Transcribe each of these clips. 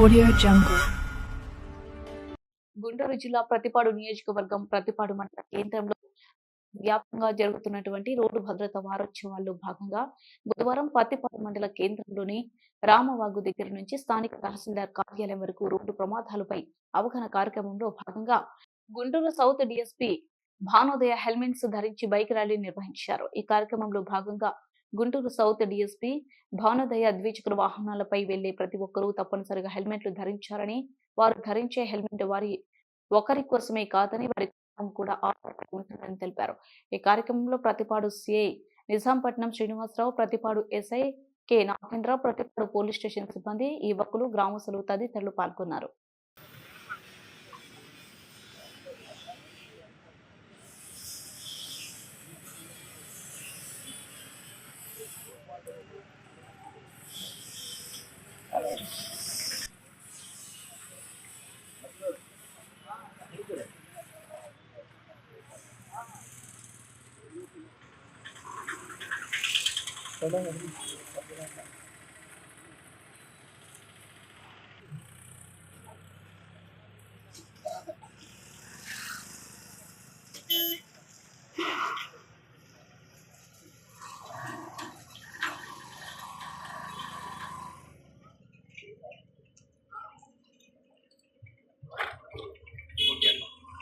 Audio Jungle. Guntur జిల్లా ప్రతిపాడు నియోజకవర్గం ప్రతిపాడు మండల కేంద్రంలో వ్యాప్తంగా జరుగుతున్నటువంటి రోడ్డు భద్రత వారోత్సవాల్లో భాగంగా బుధవారం పత్తిపాడు మండల కేంద్రంలోని రామవాగు దగ్గర నుంచి స్థానిక తహసీల్దార్ కార్యాలయం వరకు రోడ్డు ప్రమాదాలపై అవగాహన కార్యక్రమంలో భాగంగా Guntur south DSP Bhanodaya helmets ధరించి బైక్ ర్యాలీ నిర్వహించారు ఈ కార్యక్రమంలో భాగంగా గుంటూరు సౌత్ డీఎస్పీ భానోదయ ద్విచక్ర వాహనాలపై వెళ్ళే ప్రతి ఒక్కరూ తప్పనిసరిగా హెల్మెట్లు ధరించారని వారు ధరించే హెల్మెట్ వారి ఒకరి కోసమే కాదని వారి కూడా ఆధారపడి ఉంటుందని తెలిపారు. ఈ కార్యక్రమంలో Prathipadu CI Nizampatnam Srinivasa Rao Prathipadu SI K Nagendra Prathipadu police station సిబ్బంది యువకులు గ్రామస్తులు తదితరులు పాల్గొన్నారు.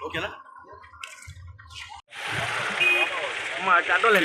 ఓకేనా మాట్లాడాలి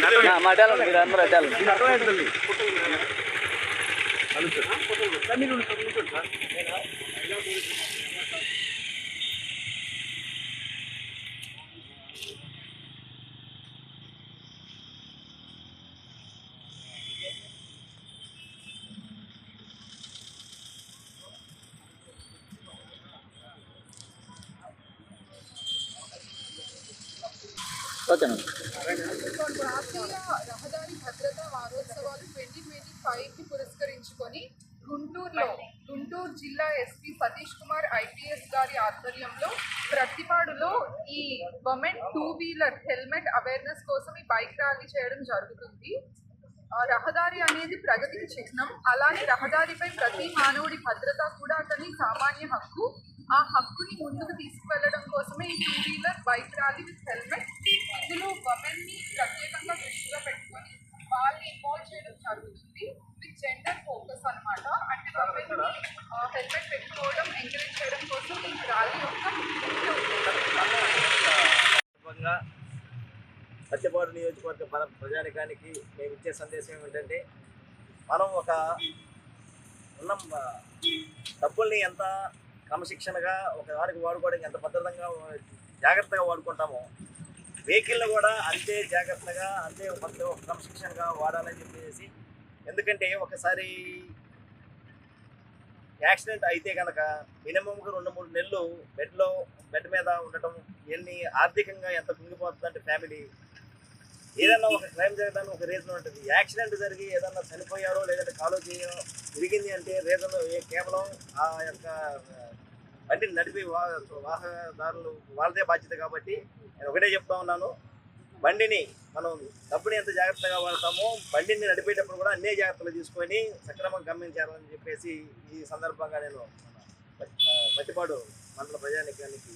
మీరు రహదారి భద్రతా వారోత్సవాలు ట్వంటీ ట్వంటీ ఫైవ్ పురస్కరించుకొని గుంటూరులో గుంటూరు జిల్లా ఎస్పీ సతీష్ కుమార్ ఐపీఎస్ గారి ఆధ్వర్యంలో ప్రతిపాడులో ఈ women two wheeler helmet awareness కోసం ఈ బైక్ ర్యాలీ చేయడం జరుగుతుంది. రహదారి అనేది ప్రగతికి చిహ్నం. అలానే రహదారిపై ప్రతి మానవుడి భద్రత కూడా అతని సామాన్య హక్కు. ఆ హక్కుని ముందుకు తీసుకువెళ్ళడం కోసమే ఈ two wheeler bike rally with helmet ఇందులో ఉమెన్ని ప్రత్యేకంగా దృష్టిలో పెట్టుకొని వాళ్ళని ఇన్వాల్వ్ చేయడం జరుగుతుంది విత్ జెండర్ ఫోకస్ అనమాట అంటే ఉమెన్ హెల్మెట్ పెట్టుకోవడం ఎంకరేజ్ చేయడం కోసం ఈ ర్యాలీ యొక్క ముఖ్య సత్యపాడు నియోజకవర్గ మన ప్రజానికానికి మేము ఇచ్చే సందేశం ఏమిటంటే మనం ఒక ఉన్న డబ్బుల్ని ఎంత క్రమశిక్షణగా ఒక దానికి వాడుకోవడానికి ఎంత భద్రతంగా జాగ్రత్తగా వాడుకుంటామో వెహికల్ కూడా అంతే జాగ్రత్తగా అంతే భద్ర క్రమశిక్షణగా వాడాలని చెప్పేసి. ఎందుకంటే ఒకసారి యాక్సిడెంట్ అయితే కనుక మినిమంగా రెండు మూడు నెలలు బెడ్లో బెడ్ మీద ఉండటం ఇవన్నీ ఆర్థికంగా ఎంత కుంగిపోతుందంటే ఫ్యామిలీ. ఏదన్నా ఒక క్రైమ్ జరగడానికి ఒక రీజన్ ఉంటుంది. యాక్సిడెంట్ జరిగి ఏదన్నా చనిపోయారో లేదంటే కాలో చేయో విరిగింది అంటే రీజన్ కేవలం ఆ యొక్క బండిని నడిపి వాహనదారులు వాళ్ళదే బాధ్యత కాబట్టి నేను ఒకటే చెప్తా ఉన్నాను. బండిని మనం డబ్బుని ఎంత జాగ్రత్తగా వాడతామో బండిని నడిపేటప్పుడు కూడా అన్ని జాగ్రత్తలు తీసుకొని సక్రమంగా గమనించాలని చెప్పేసి ఈ సందర్భంగా నేను పట్టిపాడు మండల ప్రజానికానికి